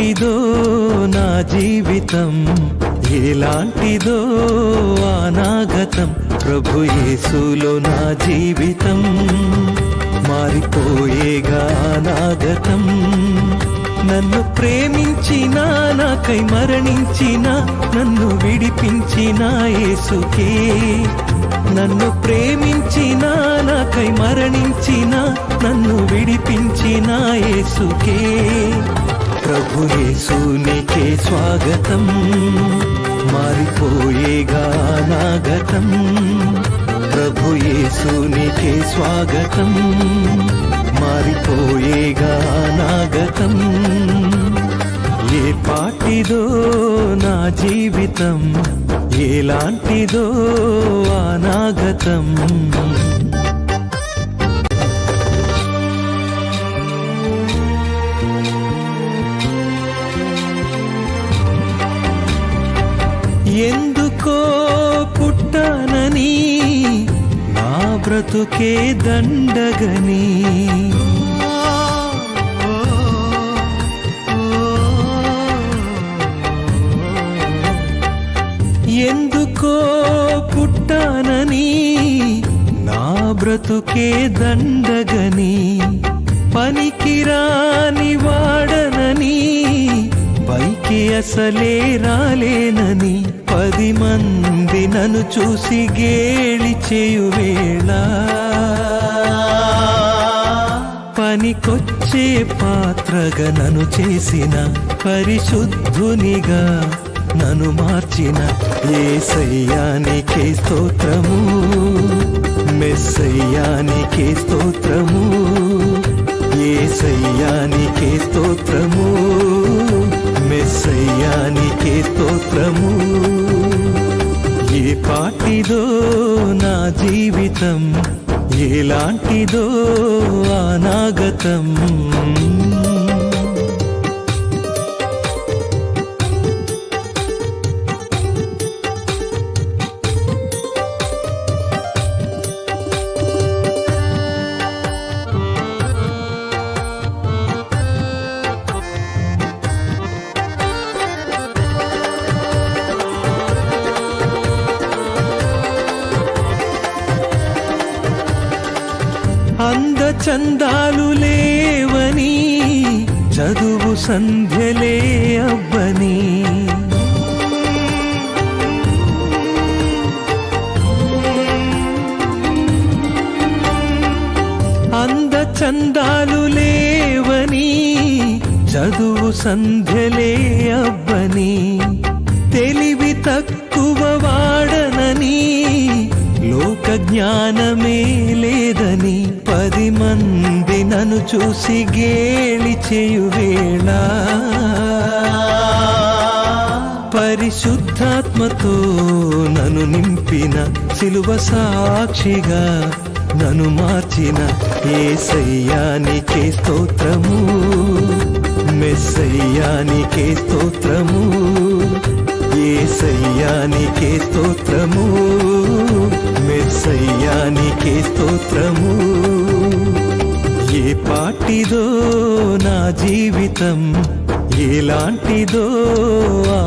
ఎలాంటిదో నా జీవితం ఎలాంటిదో అనాగతం. ప్రభు యేసులో నా జీవితం మారిపోయేగా అనాగతం. నన్ను ప్రేమించిన నాకై మరణించిన నన్ను విడిపించిన యేసుకే. నన్ను ప్రేమించిన నాకై మరణించిన నన్ను విడిపించిన యేసుకే. స్వాగతం. మారిపోయేగా నాగతం ప్రభుయేసునికే స్వాగతం. మారిపోయేగా నాగతం ఏ పాటిదో నా జీవితం ఎలాంటిదో అనాగతం. బ్రతుకే దండగని. ఎందుకో పుట్టానని నా బ్రతుకే దండగని. పనికిరాని వాడనని పైకి అసలే రాలేనని. పది మంది నన్ను చూసి గేలి చేయువేళ పనికొచ్చే పాత్రగా నన్ను చేసిన పరిశుద్ధునిగా నన్ను మార్చిన ఏసయ్యానికే స్తోత్రము. మెస్సయ్యానికే స్తోత్రము. ఏసయ్యానికే స్తోత్రము. మెస్సయ్యానికే స్తోత్రము. పాటిదో నా జీవితం? ఎలాంటిదో అనాగతం? చందాలు లేవని చదువు సంధ్యలే అవ్వని. అంద చందాలు లేవని చదువు సంధ్యలే అవ్వని. తెలివి తక్కువ లోక జ్ఞానమే లేదని పది మంది నన్ను చూసి గేలి చేయువేళ. పరిశుద్ధాత్మతో నన్ను నింపిన సిలువ సాక్షిగా నన్ను మార్చిన ఏసయ్యానికే స్తోత్రము. మెస్సయ్యానికే స్తోత్రము. ఏసయ్యానికే స్తోత్రము. మెస్సయ్యానికే స్తోత్రము. ఏ పాటిదో నా జీవితం ఎలాంటిదో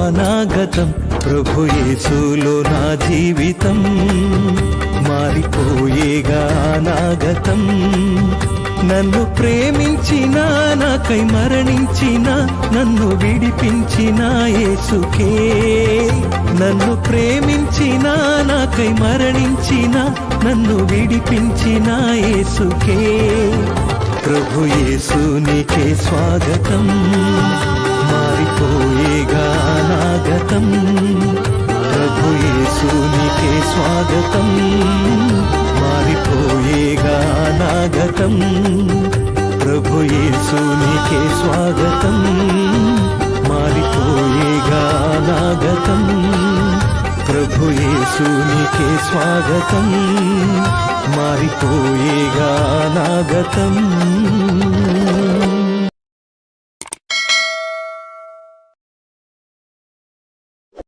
అనాగతం. ప్రభు యేసులో నా జీవితం మారిపోయేగా అనాగతం. నన్ను ప్రేమించిన నాకై మరణించిన నన్ను విడిపించిన యేసుకే. నన్ను ప్రేమించిన నాకై మరణించిన నన్ను విడిపించిన యేసుకే. ప్రభు యేసునికే స్వాగతం. మారిపోయేగా నాగతం ప్రభు యేసునికే స్వాగతం. మారిపోయేగా ప్రభుయేసునికే స్వాగతం. మారిపోయేగా నాగతం ప్రభు స్వాగతం. మారిపోయేగా నాగతం